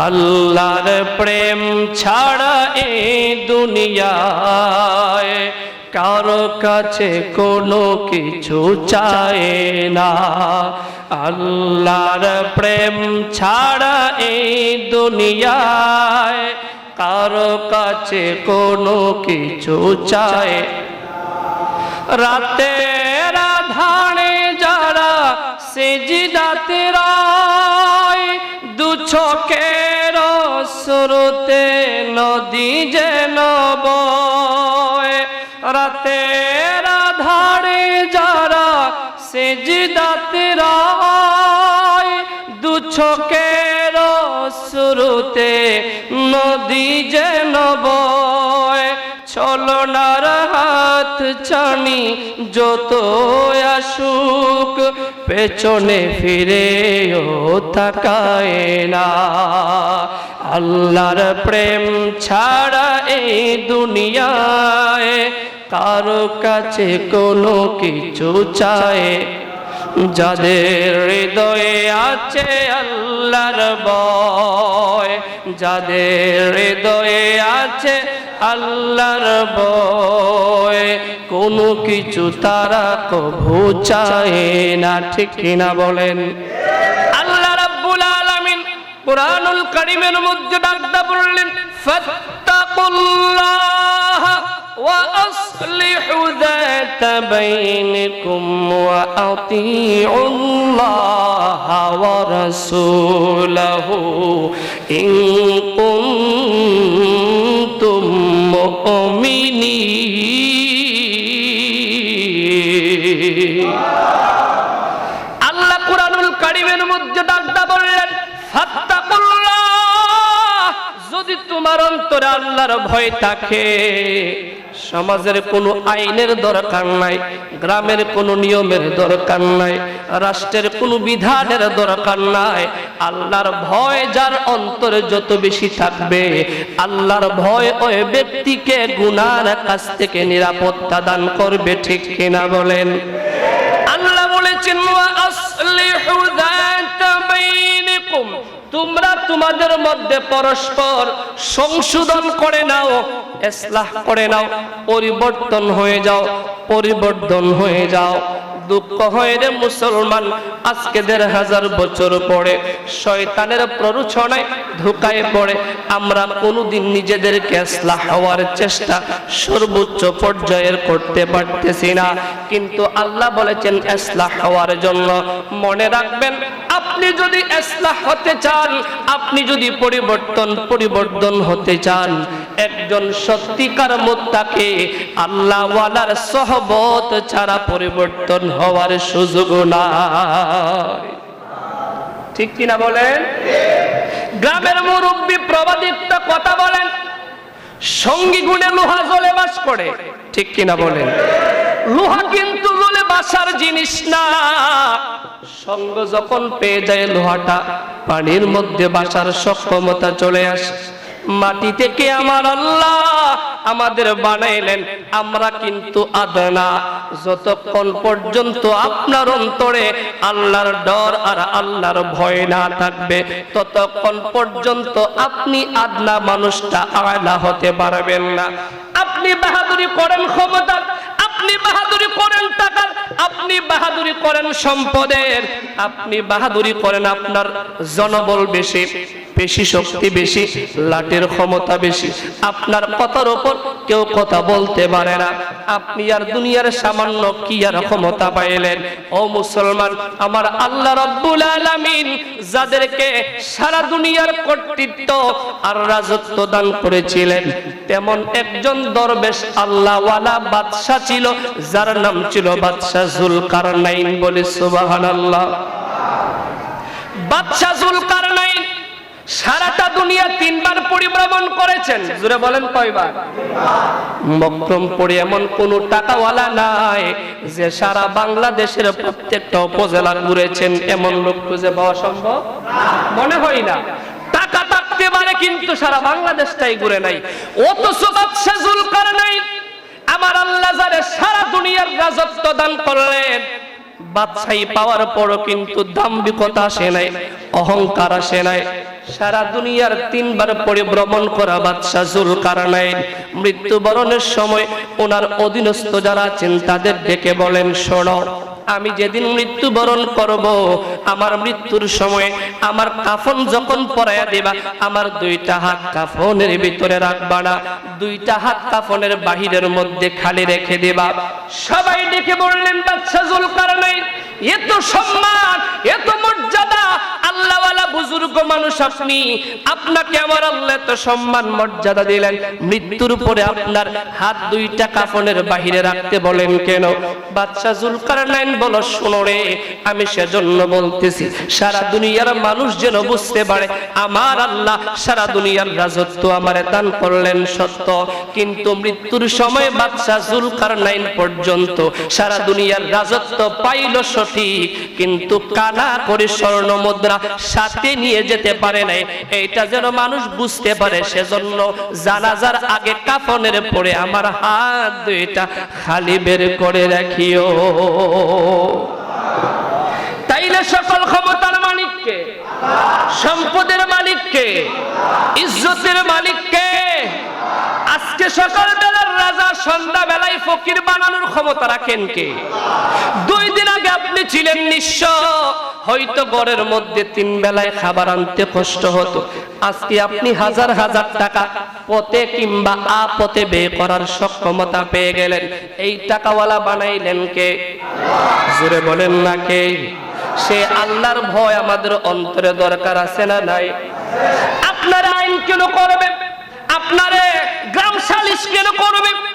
আল্লাহর প্রেম ছাড়া এই দুনিয়ায় কারও কাছে কোনো কিছু চায় না। আল্লাহর প্রেম ছাড়া এই দুনিয়ায় কারও কাছে কোনো কিছু চায় রাতের আধারে যারা সেজিদাতে রায়, দু স্রোতে নদী যেন বয়। রাতের আধারে যারা সেজিদাতে রায়, দু চোখের স্রোতে নদী যেন বয়। ছলনার হাত ছানি যত আসুক, পেছনে ফিরে ও তাকায় না। আল্লাহর প্রেম ছাড়া এই দুনিয়ায় কারও কাছে কোনো কিছু চায়। যাদের হৃদয়ে আছে আল্লাহর বয় যাদের হৃদয়ে আছে আল্লাহর বয় কোনো কিছু তারা কভু চায় না, ঠিক কিনা বলেন। কুরআনুল কারীমের মধ্যে ডাকদা বললেন ফাত্তাকুল্লাহ وأصلحوا ذات بينكم وأطيعوا الله ورسوله إن كنتم مؤمنين আল্লাহ কুরআনুল কারীমের মধ্যে অন্তরে আল্লাহর ভয় থাকে। সমাজের কোনো আইনের দরকার নাই, গ্রামের কোনো নিয়মের দরকার নাই, রাষ্ট্রের কোনো বিধানের দরকার নাই। আল্লাহর ভয় যার অন্তরে যত বেশি থাকবে, আল্লাহর ভয় ওই ব্যক্তিকে গুনার কাছ থেকে নিরাপত্তা দান করবে, ঠিক কিনা বলেন? আল্লাহ বলেছেন আসলিহু যাতা বাইনিকুম। তোমরা তোমাদের মধ্যে পরস্পর সংশোধন করে নাও এসলাহ করে নাও, পরিবর্তন হয়ে যাও, পরিবর্তন হয়ে যাও। দুঃখ হয় রে মুসলমান, আজকে দেড় হাজার বছর পরে শয়তানের প্ররোচনায় ধোকায় পড়ে। আমরা কোনোদিন নিজেদেরকে ইসলাহ হওয়ার চেষ্টা সর্বোচ্চ পর্যায়ের করতে পারতেছি না। কিন্তু আল্লাহ বলেছেন, ইসলাহ হওয়ার জন্য মনে রাখবেন আপনি যদি ইসলাহ হতে চান, আপনি যদি পরিবর্তন পরিবর্তন হতে চান, একজন সত্যিকার মুত্তাকে আল্লাহ ওয়ালার সহবত ছাড়া পরিবর্তন হওয়ার সুযোগ নাই। ঠিক কিনা বলেন? গ্রামের মুরব্বী প্রবাদী একটা কথা বলেন, সঙ্গী গুণে লোহা জলে বাস করে। ঠিক কিনা বলেন? লোহা কিন্তু বাসার জিনিস না। সঙ্গ যখন পেয়ে যায় লোহাটা, পানির মধ্যে বাসার সক্ষমতা চলে আসে। মাটি থেকে আমার আল্লাহ আমাদের বানাইলেন, আমরা কিন্তু আদনা। যতক্ষণ পর্যন্ত আপনার অন্তরে আল্লাহর ডর আর আল্লাহর ভয় না থাকবে, ততক্ষণ পর্যন্ত আপনি আদনা মানুষটা আয়লা হতে পারবেন না। আপনি বাহাদুরি করেন ক্ষমতার, আপনি বাহাদুরি করেন টাকার আপনি বাহাদুরি করেন সম্পদের, আপনি বাহাদুরি করেন আপনার জনবল বেশি, পেশি শক্তি বেশি, লাটের ক্ষমতা বেশি। আপনার কথার ওপর কেউ কথা বলতে পারে না। আপনি আর দুনিয়ার সামান্য কি আর ক্ষমতা পাইলেন? ও মুসলমান, আমার আল্লাহ রব্বুল আলামিন যাদেরকে সারা দুনিয়ার কর্তৃত্ব আর রাজত্ব দান করেছিলেন, তেমন একজন দরবেশ আল্লাহওয়ালা বাদশা ছিল, যার নাম ছিল বাদশা এমন কোন নাই যে সারা বাংলাদেশের প্রত্যেকটা উপজেলা ঘুরেছেন এমন লোক খুঁজে পাওয়া সম্ভব? মনে হয় না। টাকা থাকতে পারে কিন্তু সারা বাংলাদেশটাই ঘুরে নাই। অথচ বাদশা জুলকারনাইন আমার আল্লাহ যারে সারা দুনিয়ার রাজত্ব দান করলেন, বাদশাহী পাওয়ার পরও কিন্তু দাম্ভিকতা আসে নাই, অহংকার আসে নাই। সারা দুনিয়ার তিনবার পরে ভ্রমণ করা বাদশাহ জুলকারনাইন মৃত্যুবরণের সময় ওনার অধীনস্থ যারা আছেন তাদের ডেকে বলেন, শোনো আমি যেদিন মৃত্যুবরণ করব, আমার মৃত্যুর সময় আমার কাফন যখন পরাইয়া দেবা, আমার দুইটা হাত কাফনের ভিতরে রাখবা না, দুইটা হাত কাফনের বাহিরের মধ্যে খালি রেখে দেবা। সবাই ডেকে বললেন বাচ্চা জুলকারনাইন, এত সম্মান, এত মর্যাদা আল্লাহওয়ালা বুজুর্গ মানুষ আপনি, আপনাকে আমার আল্লাহ সম্মান, মর্যাদা দিলেন। মৃত্যুর আপনার হাত দুইটা কাফনের বাহিরে রাখতে বলেন কেন? বলো, শোনো রে, আমি সেজন্য বলতেছি, সারা দুনিয়ার মানুষ যেন বুঝতে পারে, আমার আল্লাহ সারা দুনিয়ার রাজত্ব আমারে দান করলেন সত্য। কিন্তু মৃত্যুর সময় বাচ্চা জুলকারনাইন পর্যন্ত সারা দুনিয়ার রাজত্ব পাইল সঠিক, কিন্তু কানা করে স্বর্ণ মুদ্রা সাথে নিয়ে যেতে পারে নাই। এইটা যেন মানুষ বুঝতে পারে, সেজন্য জানাজার আগে কাফনের পরে আমার হাত দুইটা খালি বের করে রাখিও। তাইলে সকল ক্ষমতার মালিককে, সম্পদের মালিককে, ইজ্জতের মালিককে, আজকে সকাল বেলার রাজা সন্ধ্যা বেলায় ফকির বানানোর ক্ষমতা রাখেন কে? দুই দিন আগে আপনি ছিলেন নিঃস্ব। হয়তো ঘরের মধ্যে তিন বেলায় খাবার আনতে কষ্ট হতো। আজকে আপনি হাজার হাজার টাকা পথে কিংবা আপথে ব্যয় করার সক্ষমতা পেয়ে গেলেন। এই টাকাওয়ালা বানাইলেন কে? জোরে বলেন না কে? সে আল্লাহর ভয় আমাদের অন্তরে দরকার আছে না নাই? আপনার আইন কেন করবে? আপনারে গ্রাম সালিশ কেন করবে?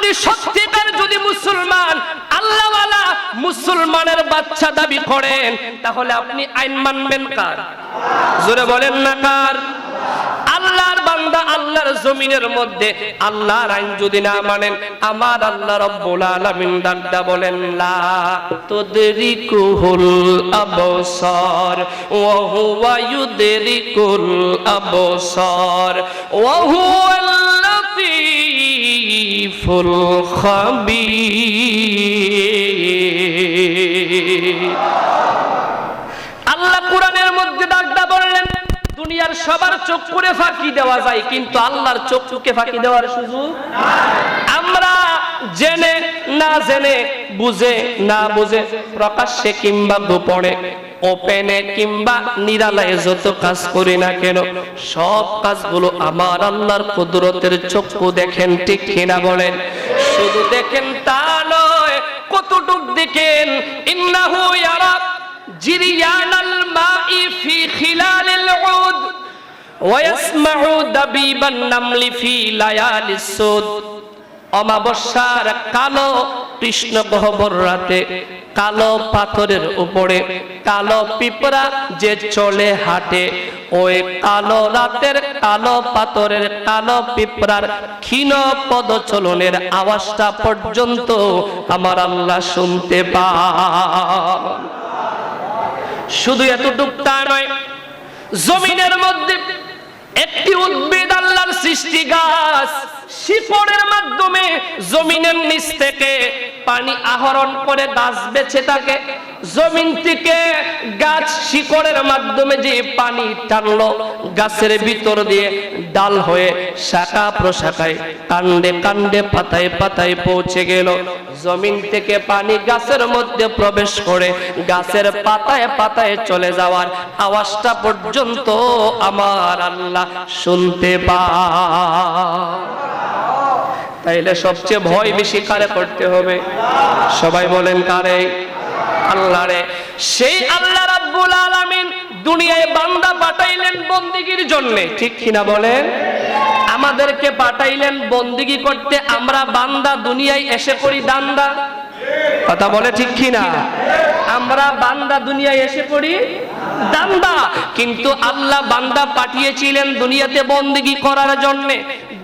আপনি সত্যিকার যদি মুসলমান, আল্লাহওয়ালা মুসলমানের বাচ্চা দাবি করেন, তাহলে আপনি আইন মানবেন কার? জোরে বলেন না কার? আল্লাহর বান্দা আল্লাহর জমিনের মধ্যে আল্লাহর আইন যদি না মানেন, আমার আল্লাহ রব্বুল আলামিন ডাকদা বলেন, লা তুদরিকুহুল আবসার, ওয়া হুয়া ইউদরিকুল আবসার, ওয়া হুয়াল লাতীফুল খাবীর। আল্লাহ কোরআনের মধ্যে ডাকদা বললেন, দুনিয়ার সবার চোখ করে ফাঁকি দেওয়া যায়, কিন্তু আল্লাহর চোখকে ফাঁকি দেওয়ার সুযোগ আমরা জেনে না জেনে, বুঝে না বুঝে, প্রকাশ্যে কিংবা গোপনে ওপেনে কিংবা নিরালায় যত কাজ করি না কেন, সব কাজগুলো আমার আল্লাহর কুদরতের চক্ষু দেখেন, ঠিক কিনা বলেন? শুধু দেখেন তা নয়, কতটুক দেখেন? ইন্নাহু ইয়ারা জিরিয়ানাল মাই ফি খিলালিল উদ, ওয়াসমাউ দাবিবান নামলি ফি লায়ালিস সুদ। অমাবস্যার কালো কৃষ্ণ রাতে, কালো পাথরের উপরে, কালো যে চলে হাঁটে, ওই কালো রাতের কালো পাথরের কালো ক্ষীণ পদচলনের আওয়াজটা পর্যন্ত আমার আল্লাহ শুনতে পান। শুধু এতটুক তা নয়, জমিনের মধ্যে একটি উদ্ভিদ আল্লাহর সৃষ্টি গাছ শিকড়ের মাধ্যমে জমিনের নিচ থেকে পানি আহরণ করে গাছ বেছে থাকে। জমিন থেকে গাছ শিকড়ের মাধ্যমে যে পানি টানলো, গাছের ভিতর দিয়ে ডাল হয়ে শাখা প্রশাখায় কাণ্ডে কাণ্ডে পাতায় পাতায় পৌঁছে গেল। জমিন থেকে পানি গাছের মধ্যে প্রবেশ করে গাছের পাতায় পাতায় চলে যাওয়ার আওয়াজটা পর্যন্ত আমার আল্লাহ শুনতে পা তাইলে সবচেয়ে ভয় বেশি কারে করতে হবে? সবাই বলেন কারে? সেই আল্লাহ রাব্বুল আলামিন দুনিয়ায় বান্দা পাঠাইলেন বন্দিগির জন্য। ঠিক কিনা বলেন? আমাদেরকে পাঠাইলেন বন্দিগি করতে আমরা বান্দা দুনিয়ায় এসে করি দান্দা। কথা বলে ঠিক কিনা? আমরা বান্দা দুনিয়ায় এসে পড়ি দান্দা। কিন্তু আল্লাহ বান্দা পাঠিয়েছিলেন দুনিয়াতে বন্দিগি করার জন্য।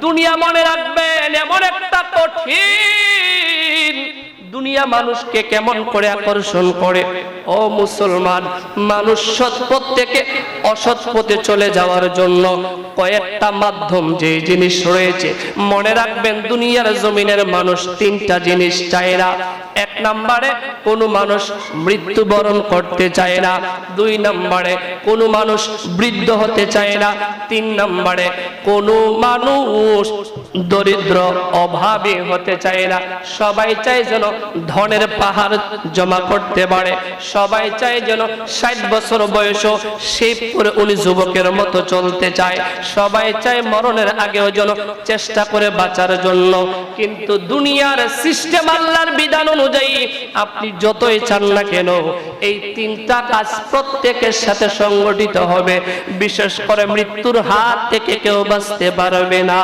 দুনিয়া মনে রাখবেন, এমন একটা কঠিন দুনিয়া মানুষকে কেমন করে আকর্ষণ করে? ও মুসলমান, মানুষ সৎ পথ থেকে অসৎ পথে চলে যাওয়ার জন্য কয়েকটা মাধ্যম যে জিনিস রয়েছে। মনে রাখবেন, দুনিয়ার জমিনের মানুষ তিনটা জিনিস চায় না। এক নম্বরে, কোন মানুষ মৃত্যুবরণ করতে চায় না। দুই নম্বরে, কোন মানুষ বৃদ্ধ হতে চায় না। তিন নম্বরে, কোন মানুষ দরিদ্র, অভাবে হতে চায় না। সবাই চায় যেন ধনের পাহাড় জমা করতে পারে। সবাই চায় যেন ষাট বছর বয়স সেই উনি যুবকের মতো চলতে চায়। সবাই চায় মরণের আগেও যেন চেষ্টা করে বাঁচার জন্য। কিন্তু দুনিয়ার সিস্টেম আল্লাহর বিধান অনুযায়ী আপনি যতই চান না কেন, এই তিনটা কাজ প্রত্যেকের সাথে সংগঠিত হবে। বিশেষ করে মৃত্যুর হাত থেকে কেউ বাঁচতে পারবে না।